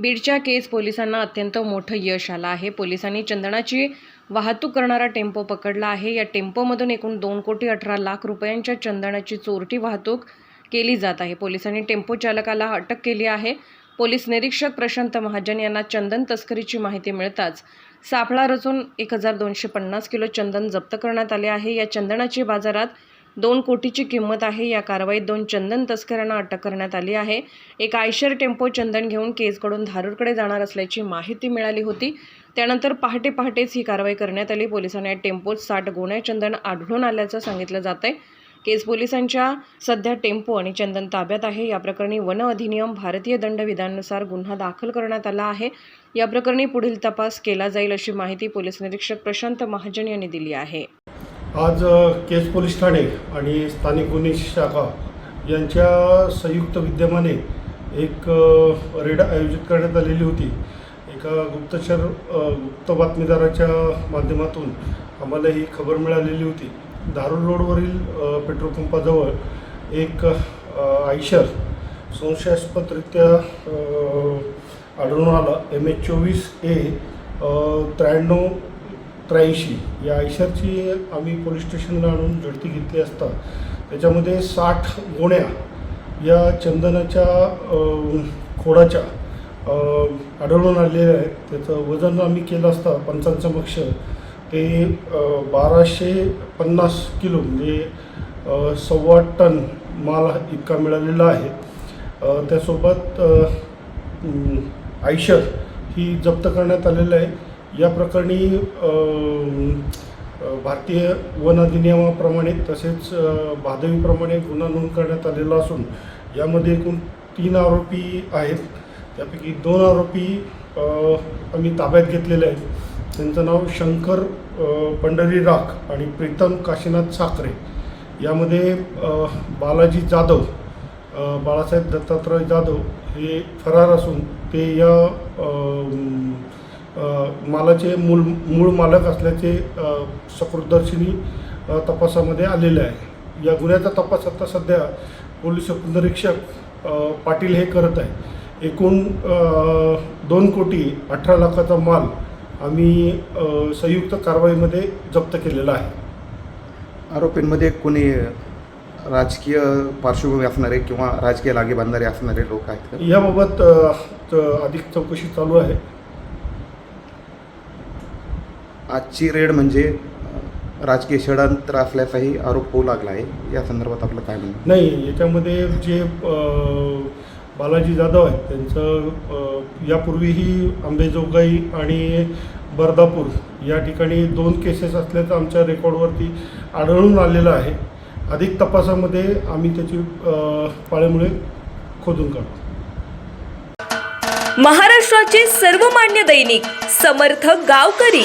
बीडच्या केस पोलिसांना अत्यंत मोठं यश आलं आहे. पोलिसांनी चंदनाची वाहतूक करणारा टेम्पो पकडला आहे. या टेम्पोमधून एकूण दोन कोटी अठरा लाख रुपयांच्या चंदनाची चोरटी वाहतूक केली जात आहे. पोलिसांनी टेम्पो चालकाला अटक केली आहे. पोलीस निरीक्षक प्रशांत महाजन यांना चंदन तस्करीची माहिती मिळताच सापळा रचून एक हजार दोनशे पन्नास किलो चंदन जप्त करण्यात आले आहे. या चंदनाची बाजारात दोन कोटीची किंमत आहे. या कारवाईत दोन चंदन तस्करांना अटक करण्यात आली आहे. एक आयशर टेम्पो चंदन घेऊन केजकडून धारूरकडे जाणार असल्याची माहिती मिळाली होती. त्यानंतर पहाटे पहाटेच ही कारवाई करण्यात आली. पोलिसांनी या टेम्पोत साठ गोण्या चंदन आढळून आल्याचं सांगितलं जात आहे केस पोलिसांच्या सध्या टेम्पो आणि चंदन ताब्यात आहे. या प्रकरणी वन अधिनियम भारतीय दंडविधानानुसार गुन्हा दाखल करण्यात आला आहे. या प्रकरणी पुढील तपास केला जाईल अशी माहिती पोलीस निरीक्षक प्रशांत महाजन यांनी दिली आहे. आज केज पोलीस ठाणे आणि स्थानिक गुन्हे शाखा यांच्या संयुक्त विद्यमाने एक रेड आयोजित करण्यात आलेली होती. एका गुप्तचर गुप्त बातमीदाराच्या माध्यमातून आम्हाला ही खबर मिळालेली होती. धारूर रोडवरील पेट्रोल पंपाजवळ एक आयशर संशयास्पदरित्या आढळून आला. एम एच चोवीस ए त्र्याण्णव त्र्याऐंशी. या आयशरची आम्ही पोलीस स्टेशनला आणून झडती घेतली असता त्याच्यामध्ये साठ गोण्या या चंदनाच्या खोडाच्या आढळून आलेल्या आहेत. त्याचं वजन आम्ही केलं असता पंचांसमक्ष. ते बाराशे पन्नास किलो म्हणजे सव्वा टन माल इतका मिळालेला आहे. त्यासोबत आयशर ही जप्त करण्यात आलेलं आहे. या प्रकरणी भारतीय वन अधिनियमाप्रमाणे तसेच भादवीप्रमाणे गुन्हा नोंद करण्यात आलेला असून यामध्ये एकूण तीन आरोपी आहेत. त्यापैकी दोन आरोपी आम्ही ताब्यात घेतलेले आहेत. त्यांचं नाव शंकर पंढरी राख आणि प्रीतम काशीनाथ साखरे. यामध्ये बालाजी जाधव बाळासाहेब दत्तात्रय जाधव हे फरार असून ते या मालाचे मूळ मूळ मालक असल्याचे सकृतदर्शिनी तपासामध्ये आलेले आहे. या गुन्ह्याचा तपास आता सध्या पोलीस उपनिरीक्षक पाटील हे करत आहे. एकूण दोन कोटी अठरा लाखाचा माल आम्ही संयुक्त कारवाईमध्ये जप्त केलेला आहे. आरोपींमध्ये कोणी राजकीय पार्श्वभूमी असणारे किंवा राजकीय लागे बांधणारे असणारे लोक आहेत? याबाबत अधिक चौकशी चालू आहे. आजची रेड म्हणजे राजकीय षडयंत्र असल्याचाही आरोप होऊ लागला आहे. या संदर्भात आपलं काय म्हणणं? नाही याच्यामध्ये जे बालाजी जाधव आहेत त्यांचं यापूर्वीही अंबेजोगाई आणि बर्दापूर या ठिकाणी दोन केसेस असल्याचं आमच्या रेकॉर्डवरती आढळून आलेलं आहे. अधिक तपासामध्ये आम्ही त्याची पाळेमुळे खोदून काढू. महाराष्ट्राचे सर्वमान्य दैनिक समर्थ गावकरी.